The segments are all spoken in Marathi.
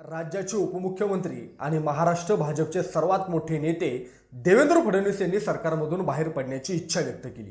राज्याचे उपमुख्यमंत्री आणि महाराष्ट्र भाजपचे सर्वात मोठे नेते देवेंद्र फडणवीस यांनी सरकारमधून बाहेर पडण्याची इच्छा व्यक्त केली.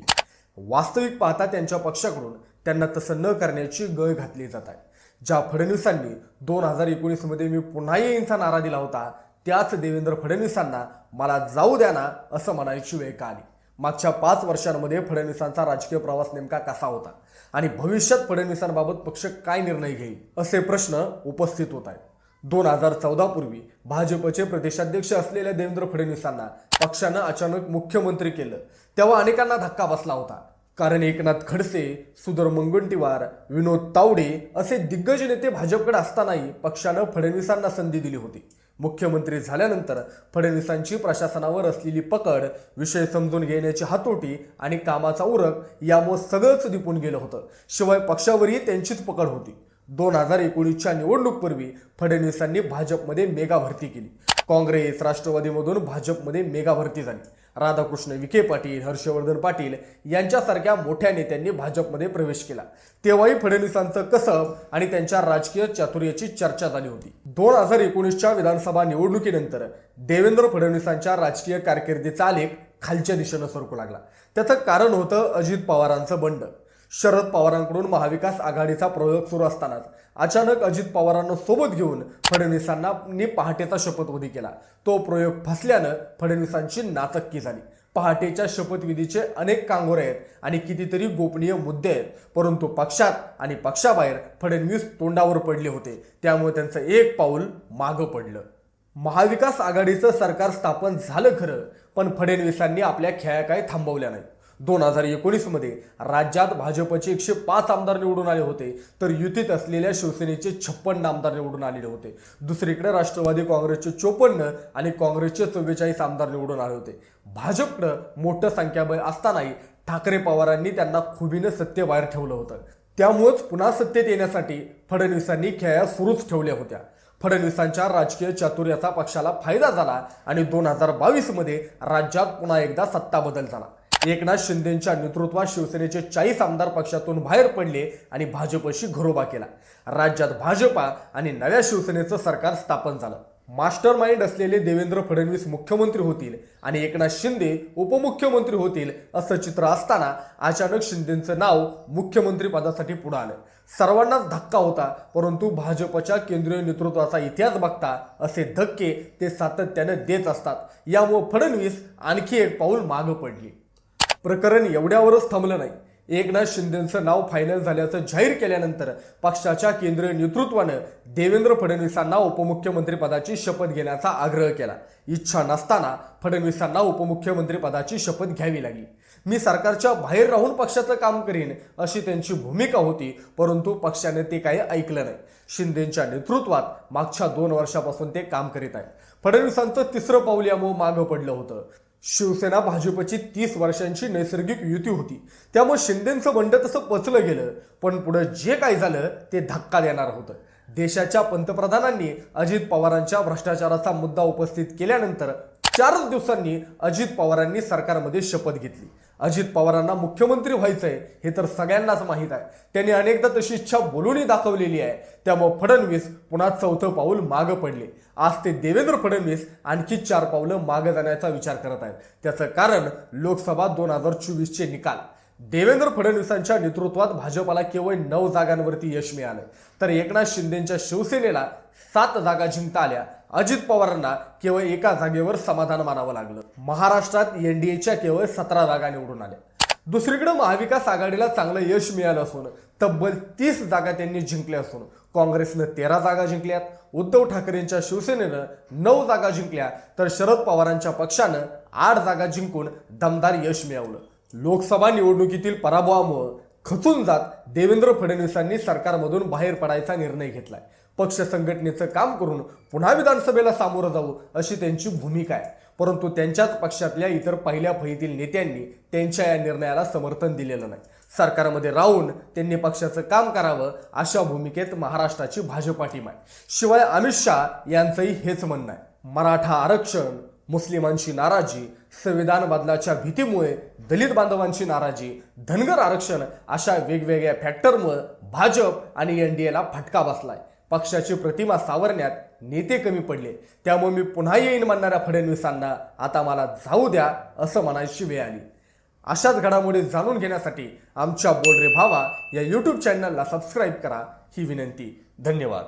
वास्तविक पाहता त्यांच्या पक्षाकडून त्यांना तसं न करण्याची गळ घातली जात आहे. ज्या फडणवीसांनी दोन हजार एकोणीसमध्ये मी पुन्हा येईनचा नारा दिला होता त्याच देवेंद्र फडणवीसांना मला जाऊ द्या ना असं म्हणायची वेळ का आली? मागच्या पाच वर्षांमध्ये फडणवीसांचा राजकीय प्रवास नेमका कसा होता? आणि भविष्यात फडणवीसांबाबत पक्ष काय निर्णय घेईल? असे प्रश्न उपस्थित होत आहेत. दोन हजार चौदा पूर्वी भाजपचे प्रदेशाध्यक्ष असलेल्या देवेंद्र फडणवीसांना पक्षानं अचानक मुख्यमंत्री केलं. तेव्हा अनेकांना धक्का बसला होता. कारण एकनाथ खडसे सुधर मुनगंटीवार विनोद तावडे असे दिग्गज नेते भाजपकडे असतानाही पक्षानं फडणवीसांना संधी दिली होती. मुख्यमंत्री झाल्यानंतर फडणवीसांची प्रशासनावर असलेली पकड विषय समजून घेण्याची हातोटी आणि कामाचा उरक यामुळे सगळंच दिपून गेलं होतं. शिवाय पक्षावरही त्यांचीच पकड होती. दोन हजार एकोणीसच्या निवडणूकपूर्वी फडणवीसांनी भाजपमध्ये मेगा भरती केली. काँग्रेस राष्ट्रवादीमधून भाजपमध्ये मेगा भरती झाली. राधाकृष्ण विखे पाटील हर्षवर्धन पाटील यांच्यासारख्या मोठ्या नेत्यांनी भाजपमध्ये प्रवेश केला. तेव्हाही फडणवीसांचं कसब आणि त्यांच्या राजकीय चातुर्याची चर्चा झाली होती. दोन हजार एकोणीसच्या विधानसभा निवडणुकीनंतर देवेंद्र फडणवीसांच्या राजकीय कारकिर्दीचा आलेख खालच्या दिशेनं सरकू लागला. त्याचं कारण होतं अजित पवारांचं बंड. शरद पवारांकडून महाविकास आघाडीचा प्रयोग सुरू असतानाच अचानक अजित पवारांना सोबत घेऊन फडणवीसांना पहाटेचा शपथविधी केला. तो प्रयोग फसल्यानं फडणवीसांची नाचक्की झाली. पहाटेच्या शपथविधीचे अनेक कांगोरे आहेत आणि कितीतरी गोपनीय मुद्दे आहेत. परंतु पक्षात आणि पक्षाबाहेर फडणवीस तोंडावर पडले होते. त्यामुळे त्यांचं एक पाऊल मागं पडलं. महाविकास आघाडीचं सरकार स्थापन झालं खरं पण फडणवीसांनी आपल्या खेळ्या काय थांबवल्या नाही दोन हजार एकोणीसमध्ये राज्यात भाजपचे एकशे पाच आमदार निवडून आले होते. तर युतीत असलेल्या शिवसेनेचे छप्पन्न आमदार निवडून आलेले होते. दुसरीकडे राष्ट्रवादी काँग्रेसचे चोपन्न आणि काँग्रेसचे चव्वेचाळीस आमदार निवडून आले होते. भाजपकडं मोठं संख्याबळ असतानाही ठाकरे पवारांनी त्यांना खुबीनं सत्य बाहेर ठेवलं होतं. त्यामुळेच पुन्हा सत्तेत येण्यासाठी फडणवीसांनी खेळ्या सुरूच ठेवल्या होत्या. फडणवीसांच्या राजकीय चातुर्याचा पक्षाला फायदा झाला आणि दोन हजार बावीसमध्ये राज्यात पुन्हा एकदा सत्ता बदल झाला. एकनाथ शिंदेच्या नेतृत्वात शिवसेनेचे चाळीस आमदार पक्षातून बाहेर पडले आणि भाजपशी घरोबा केला. राज्यात भाजपा आणि नव्या शिवसेनेचं सरकार स्थापन झालं. मास्टर माइंड असलेले देवेंद्र फडणवीस मुख्यमंत्री होतील आणि एकनाथ शिंदे उपमुख्यमंत्री होतील असं चित्र असताना अचानक शिंदेचं नाव मुख्यमंत्री पदासाठी पुढे आलं. सर्वांनाच धक्का होता परंतु भाजपच्या केंद्रीय नेतृत्वाचा इतिहास बघता असे धक्के ते सातत्यानं देत असतात. यामुळे फडणवीस आणखी एक पाऊल मागं पडली. प्रकरण एवढ्यावरच थांबलं नाही. एकनाथ शिंदेचं नाव फायनल झाल्याचं जाहीर केल्यानंतर पक्षाच्या केंद्रीय नेतृत्वानं देवेंद्र फडणवीसांना उपमुख्यमंत्री पदाची शपथ घेण्याचा आग्रह केला. इच्छा नसताना फडणवीसांना उपमुख्यमंत्री पदाची शपथ घ्यावी लागली. मी सरकारच्या बाहेर राहून पक्षाचं काम करीन अशी त्यांची भूमिका होती परंतु पक्षाने ते काही ऐकलं नाही. शिंदेच्या नेतृत्वात मागच्या दोन वर्षापासून ते काम करीत आहेत. फडणवीसांचं तिसरं पाऊल यामुळे मागं पडलं होतं. शिवसेना भाजपची तीस वर्षांची नैसर्गिक युती होती. त्यामुळे शिंदेचं बंड तसं पचलं गेलं. पण पुढे जे काही झालं ते धक्का देणार होतं. देशाच्या पंतप्रधानांनी अजित पवारांच्या भ्रष्टाचाराचा मुद्दा उपस्थित केल्यानंतर चारच दिवसांनी अजित पवारांनी सरकारमध्ये शपथ घेतली. अजित पवारांना मुख्यमंत्री व्हायचंय हे तर सगळ्यांनाच माहीत आहे. त्यांनी अनेकदा तशी इच्छा बोलूनही दाखवलेली आहे. त्यामुळे फडणवीस पुन्हा चौथं पाऊल मागं पडले. आज ते देवेंद्र फडणवीस आणखी चार पावलं मागं जाण्याचा विचार करत आहेत. त्याचं कारण लोकसभा दोन हजार चोवीसचे निकाल. देवेंद्र फडणवीसांच्या नेतृत्वात भाजपला केवळ नऊ जागांवरती यश मिळालं. तर एकनाथ शिंदेच्या शिवसेनेला सात जागा जिंकता आल्या. अजित पवारांना केवळ एका जागेवर समाधान मानावं लागलं. महाराष्ट्रात एनडीएच्या केवळ सतरा जागा निवडून आल्या. दुसरीकडे महाविकास आघाडीला चांगलं यश मिळालं असून तब्बल तीस जागा त्यांनी जिंकल्या असून काँग्रेसनं तेरा जागा जिंकल्यात. उद्धव ठाकरेंच्या शिवसेनेनं नऊ जागा जिंकल्या. तर शरद पवारांच्या पक्षानं आठ जागा जिंकून दमदार यश मिळवलं. लोकसभा निवडणुकीतील पराभवामुळं खचून जात देवेंद्र फडणवीसांनी सरकारमधून बाहेर पडायचा निर्णय घेतलाय. पक्ष संघटनेचं काम करून पुन्हा विधानसभेला सामोरं जाऊ अशी त्यांची भूमिका आहे. परंतु त्यांच्याच पक्षातल्या इतर पहिल्या फळीतील नेत्यांनी त्यांच्या या निर्णयाला समर्थन दिलेलं नाही. सरकारमध्ये राहून त्यांनी पक्षाचं काम करावं अशा भूमिकेत महाराष्ट्राची भाजपा टीम आहे. शिवाय अमित शहा यांचंही हेच म्हणणं आहे. मराठा आरक्षण मुस्लिमांची नाराजी संविधान बदलाच्या भीतीमुळे दलित बांधवांची नाराजी धनगर आरक्षण अशा वेगवेगळ्या फॅक्टरमुळे भाजप आणि एन डी एला फटका बसलाय. पक्षाची प्रतिमा सावरण्यात नेते कमी पडले. त्यामुळे मी पुन्हा येईन म्हणणाऱ्या फडणवीसांना आता मला जाऊ द्या असं म्हणायची वेळ आली. अशाच घडामोडी जाणून घेण्यासाठी आमच्या बोलरे भावा या यूट्यूब चॅनलला सबस्क्राईब करा. ही विनंती. धन्यवाद.